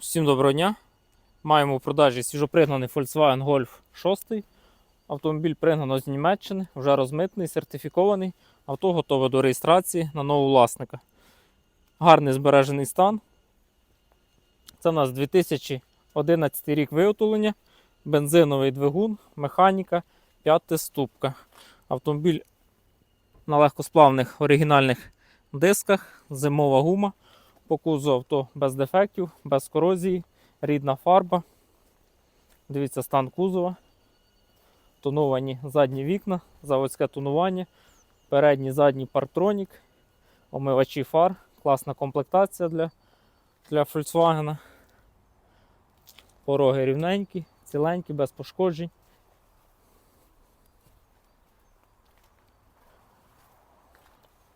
Всім доброго дня. Маємо у продажі свіжопригнаний Volkswagen Golf 6. Автомобіль пригнано з Німеччини, вже розмитний, сертифікований. Авто готове до реєстрації на нового власника. Гарний збережений стан. Це у нас 2011 рік виготовлення, бензиновий двигун, механіка, п'ятиступка. Автомобіль на легкосплавних оригінальних дисках, зимова гума. По кузову авто без дефектів, без корозії, рідна фарба. Дивіться стан кузова. Тоновані задні вікна, заводське тонування, передній задній партронік, омивачі фар, класна комплектація для, для Volkswagen. Пороги рівненькі, ціленькі, без пошкоджень.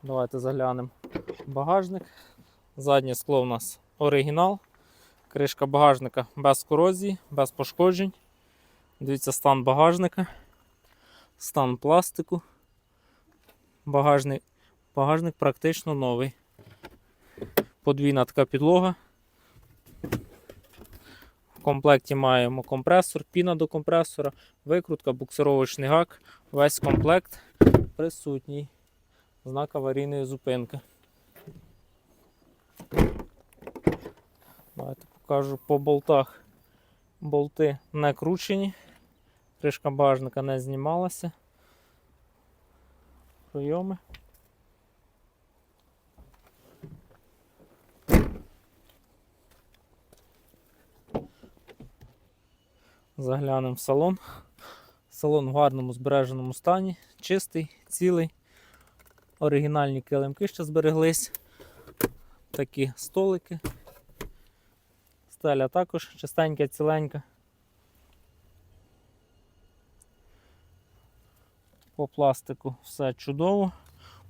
Давайте заглянемо в багажник. Заднє скло у нас оригінал. Кришка багажника без корозії, без пошкоджень. Дивіться стан багажника, стан пластику. Багажник, багажник практично новий. Подвійна така підлога. В комплекті маємо компресор, піна до компресора, викрутка, буксировочний гак. Весь комплект присутній. Знак аварійної зупинки. Давайте покажу по болтах. Болти не кручені, кришка багажника не знімалася. Прийоми. Заглянемо в салон. Салон в гарному збереженому стані, чистий, цілий. Оригінальні килимки ще збереглись. Такі столики. Стеля також чистенька, ціленька. По пластику все чудово.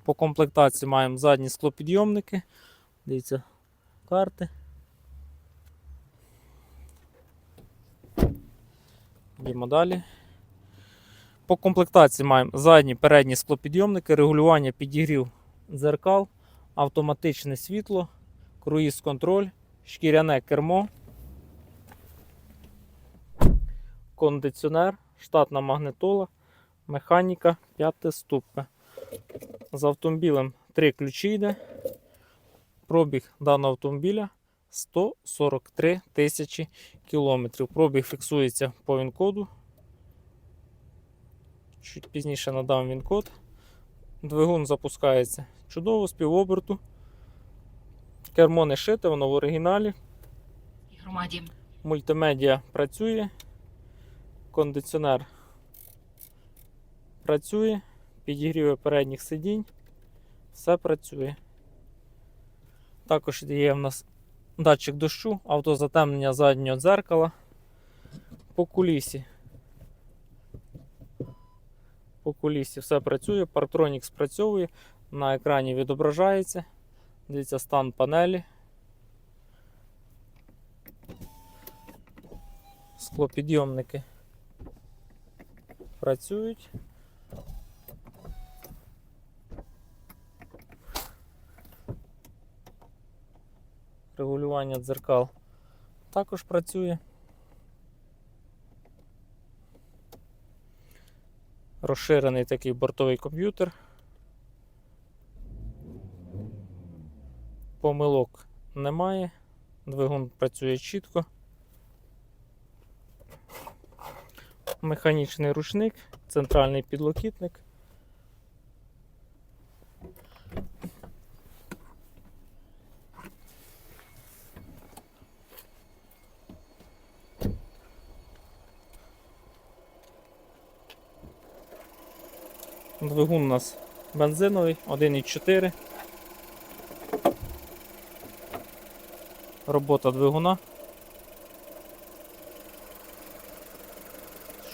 По комплектації маємо задні склопідйомники. Дивіться, карти. Йдемо далі. По комплектації маємо задні передні склопідйомники, регулювання підігрів дзеркал, автоматичне світло, круїз контроль, шкіряне кермо, кондиціонер, штатна магнитола, механіка, п'ятиступка. З автомобілем три ключі йде. Пробіг даного автомобіля 143 тисячі кілометрів. Пробіг фіксується по він-коду. Чуть пізніше надам він код. Двигун запускається чудово з півоберту. Кермо не шите, воно в оригіналі. громаді. Мультимедіа працює. Кондиціонер працює. Підігріви передніх сидінь. Все працює. Також є в нас датчик дощу, автозатемнення заднього дзеркала. По кулісі по кулісі все працює, Partronix спрацьовує, на екрані відображається. Дивіться стан панелі. Склопідйомники працюють. Регулювання дзеркал також працює. розширений такий бортовий комп'ютер. Помилок немає, двигун працює чітко. Механічний ручник, центральний підлокітник. Двигун у нас бензиновий, 1,4. Робота двигуна.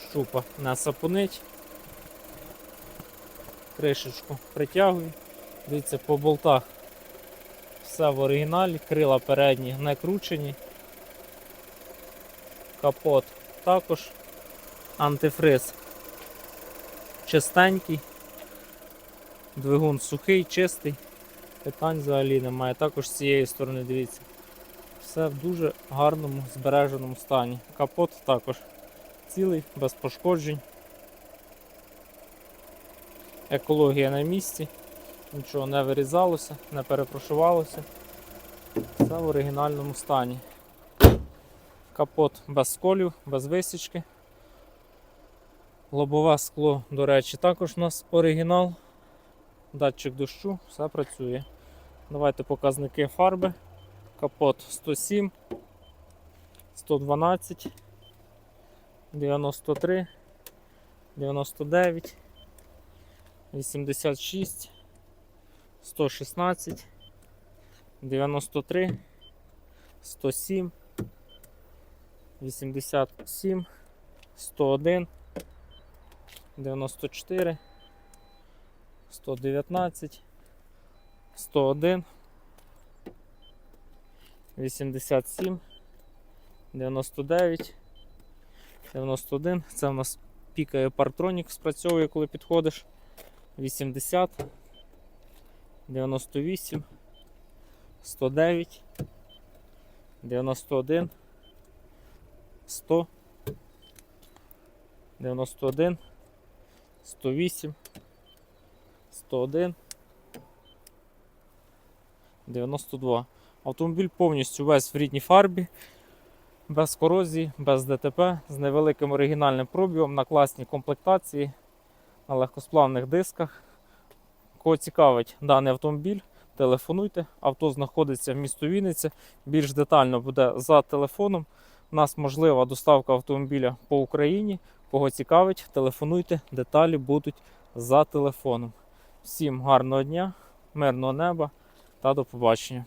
Щупа не сапунить. Кришечку притягую. Дивіться, по болтах все в оригіналі, крила передні не кручені. Капот також. Антифриз чистенький. Двигун сухий, чистий, питань взагалі немає. Також з цієї сторони, дивіться. Все в дуже гарному збереженому стані. Капот також цілий, без пошкоджень. Екологія на місці, нічого не вирізалося, не перепрошувалося. Все в оригінальному стані. Капот без сколів, без висічки. Лобове скло, до речі, також у нас оригінал. Датчик дощу, все працює. Давайте показники фарби. Капот 107, 112, 93, 99, 86, 116, 93, 107, 87, 101, 94, 119, 101, 87, 99, 91. Це у нас пікає партронік, спрацьовує, коли підходиш. 80, 98, 109, 91, 100, 91, 108, 101, 92. Автомобіль повністю весь в рідній фарбі, без корозії, без ДТП, з невеликим оригінальним пробігом на класній комплектації, на легкосплавних дисках. Кого цікавить даний автомобіль, телефонуйте. Авто знаходиться в місті Вінниця. Більш детально буде за телефоном. У нас можлива доставка автомобіля по Україні. Кого цікавить, телефонуйте, деталі будуть за телефоном. Всім гарного дня, мирного неба та до побачення.